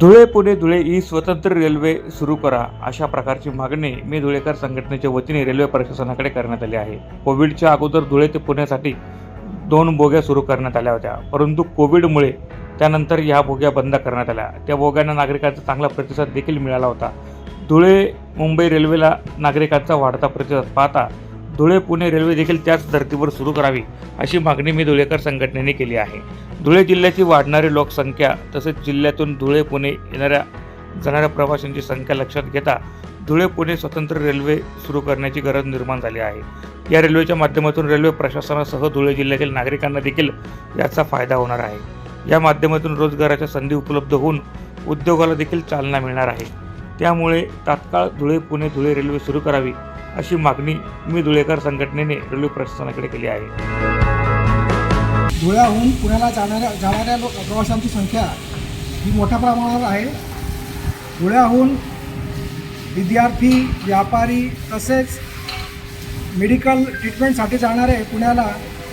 धुळे पुणे धुळे ही स्वतंत्र रेल्वे सुरू करा अशा प्रकारची मागणी मी धुळेकर संघटनेच्या वतीने रेल्वे प्रशासनाकडे करण्यात आली आहे. कोविडच्या अगोदर धुळे ते पुण्यासाठी दोन बोग्या सुरू करण्यात आल्या होत्या परंतु कोविडमुळे त्यानंतर ह्या बोग्या बंद करण्यात आल्या. त्या बोग्यांना नागरिकांचा चांगला प्रतिसाद देखील मिळाला होता. धुळे मुंबई रेल्वेला नागरिकांचा वाढता प्रतिसाद पाहता धुळे पुणे रेल्वे देखील त्याच धर्तीवर सुरू करावी अशी मागणी मी धुळेकर संघटनेने केली आहे. धुळे जिल्ह्याची वाढणारी लोकसंख्या तसेच जिल्ह्यातून धुळे पुणे येणाऱ्या जाणाऱ्या प्रवाशांची संख्या लक्षात घेता धुळे पुणे स्वतंत्र रेल्वे सुरू करण्याची गरज निर्माण झाली आहे. या रेल्वेच्या माध्यमातून रेल्वे प्रशासनासह धुळे जिल्ह्यातील नागरिकांना देखील याचा फायदा होणार आहे. या माध्यमातून रोजगाराच्या संधी उपलब्ध होऊन उद्योगाला देखील चालना मिळणार आहे. त्यामुळे तात्काळ धुळे पुणे धुळे रेल्वे सुरू करावी अशी मागणी मी धुळेकर संघटनेने रेल्वे प्रशासनाकडे केली आहे. धुळ्याहून पुण्याला जाणाऱ्या जाणाऱ्या प्रवाशांची संख्या ही मोठ्या प्रमाणावर आहे. धुळ्याहून विद्यार्थी व्यापारी तसेच मेडिकल ट्रीटमेंटसाठी जाणारे पुण्याला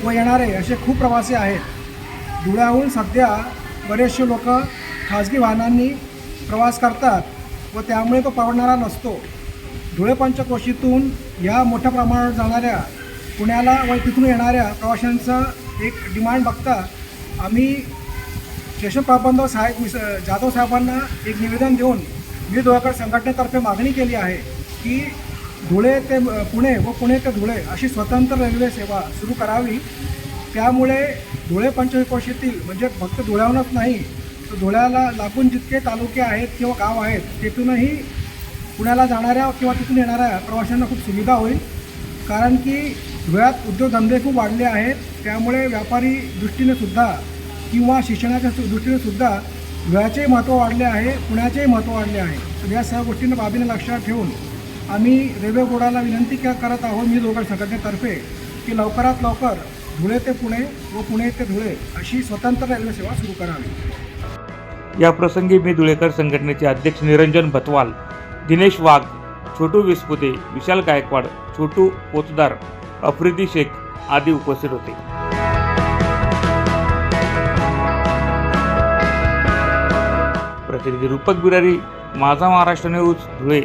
व येणारे असे खूप प्रवासी आहेत. धुळ्याहून सध्या बरेचसे लोक खाजगी वाहनांनी प्रवास करतात व त्यामुळे तो परवडणारा नसतो. धुळे पंचकोशीतून या मोठ्या प्रमाणावर जाणाऱ्या पुण्याला व तिथून येणाऱ्या प्रवाशांचं एक डिमांड बघता आम्ही स्टेशन प्रबंध साहेब मिस जाधव साहेबांना एक निवेदन देऊन मी धुळेकर संघटनेतर्फे मागणी केली आहे की धुळे ते पुणे व पुणे ते धुळे अशी स्वतंत्र रेल्वे सेवा सुरू करावी. त्यामुळे धुळे पंचकोशीतील म्हणजे फक्त धुळ्याहूनच नाही तर धुळ्याला लागून जितके तालुके आहेत किंवा गाव आहेत तिथूनही पुण्याला जाणाऱ्या किंवा तिथून येणाऱ्या प्रवाशांना खूप सुविधा होईल. कारण की वेळात उद्योगधंदे खूप वाढले आहेत. त्यामुळे व्यापारी दृष्टीने सुद्धा किंवा शिक्षणाच्या दृष्टीनेसुद्धा दृष्टीने सुद्धा महत्त्व वाढले आहे पुण्याचेही महत्त्व वाढले आहे. तर या सर्व गोष्टींना बाबीने लक्षात ठेवून आम्ही रेल्वे बोर्डाला विनंती करत आहोत मी लोकल संघटनेतर्फे की लवकरात लवकर धुळे ते पुणे व पुणे ते धुळे अशी स्वतंत्र रेल्वे सेवा सुरू करावी. या प्रसंगी मी धुळेकर संघटनेचे अध्यक्ष निरंजन भतवाल दिनेश वाघ छोटू विस्पुते विशाल गायकवाड छोटू पोतदार अफ्रिदी शेख आदी उपस्थित होते. प्रतिनिधी रूपक बिरारी माझा महाराष्ट्र न्यूज धुळे.